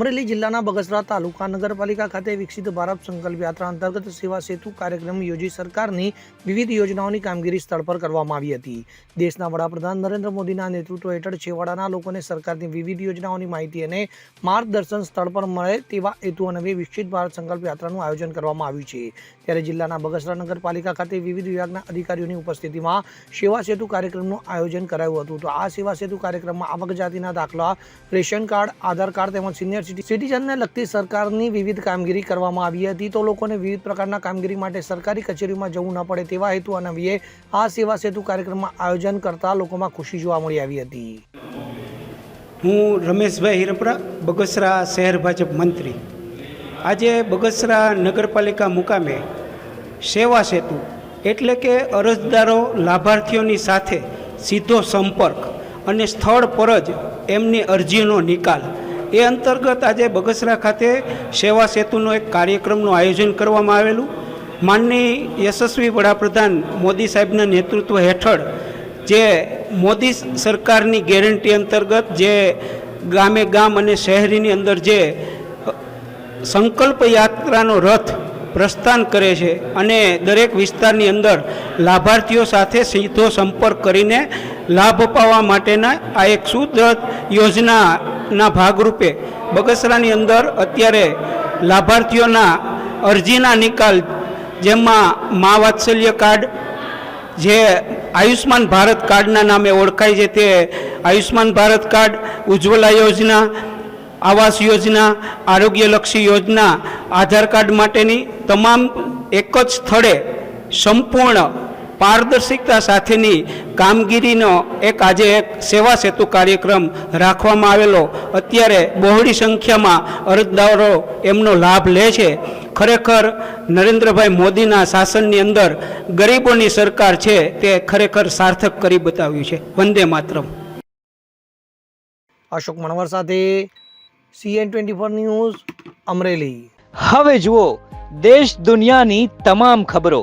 અમરેલી જિલ્લાના બગસરા તાલુકા નગરપાલિકા ખાતે વિકસિત ભારત સંકલ્પ યાત્રા અંતર્ગત સેવા સેતુ કાર્યક્રમ યોજી સરકારની વિવિધ યોજનાઓની કામગીરી સ્થળ પર કરવામાં આવી હતી. દેશના વડાપ્રધાન નરેન્દ્ર મોદીના નેતૃત્વ હેઠળ છેવાડાના લોકોને સરકારની વિવિધ યોજનાઓની માહિતી અને માર્ગદર્શન સ્થળ પર મળે તેવા હેતુ અને વિકસિત ભારત સંકલ્પ યાત્રાનું આયોજન કરવામાં આવ્યું છે. ત્યારે જિલ્લાના બગસરા નગરપાલિકા ખાતે વિવિધ વિભાગના અધિકારીઓની ઉપસ્થિતિમાં સેવા સેતુ કાર્યક્રમનું આયોજન કરાયું હતું. તો આ સેવા સેતુ કાર્યક્રમમાં આવક જાતિના દાખલા, રેશન કાર્ડ, આધાર કાર્ડ તેમજ સિનિયર સિટીઝનને લગતી સરકારની વિવિધ કામગીરી કરવામાં આવી હતી તો લોકોને વિવિધ પ્રકારના કામગીરી માટે સરકારી કચેરીમાં જવું ન પડે તેવા હેતુ અનવીએ આ સેવા સેતુ કાર્યક્રમમાં આયોજન કરતા લોકોમાં ખુશી જોવા મળી આવી હતી. હું રમેશભાઈ હિરપરા, બગસરા શહેર ભાજપ મંત્રી. આજે બગસરા નગરપાલિકા મુકામે સેવા સેતુ એટલે કે અરજદારો લાભાર્થીઓની સાથે સીધો સંપર્ક અને સ્થળ પર જ એમની અરજીનો નિકાલ એ અંતર્ગત આજે બગસરા ખાતે સેવા સેતુનો એક કાર્યક્રમનું આયોજન કરવામાં આવેલું. માનની યશસ્વી વડાપ્રધાન મોદી સાહેબના નેતૃત્વ હેઠળ જે મોદી સરકારની ગેરંટી અંતર્ગત જે ગામે ગામ અને શહેરીની અંદર જે સંકલ્પ યાત્રાનો રથ પ્રસ્થાન કરે છે અને દરેક વિસ્તારની અંદર લાભાર્થીઓ સાથે સીધો સંપર્ક કરીને લાભ અપાવવા માટેના આ એક સુદ્રઢ યોજનાના ભાગરૂપે બગસરાની અંદર અત્યારે લાભાર્થીઓના અરજીના નિકાલ જેમાં મા વાત્સલ્ય કાર્ડ જે આયુષ્માન ભારત કાર્ડના નામે ઓળખાય છે તે આયુષ્માન ભારત કાર્ડ, ઉજ્જવલા યોજના, આવાસ યોજના, આરોગ્યલક્ષી યોજના, આધાર કાર્ડ માટેની તમામ એક જ સ્થળે સંપૂર્ણ પારદર્શિકતા સાથેની કામગીરીનો એક આજે એક સેવા સેતુ કાર્યક્રમ રાખવામાં આવેલો. અત્યારે બહોળી સંખ્યામાં અરજદારો એમનો લાભ લે છે. ખરેખર નરેન્દ્રભાઈ મોદીના શાસનની અંદર ગરીબોની સરકાર છે તે ખરેખર સાર્થક કરી બતાવ્યું છે. વંદે માતરમ. અશોક મણવર સાથે CN twenty four news Amreli. હવે જુઓ દેશ દુનિયાની તમામ ખબરો.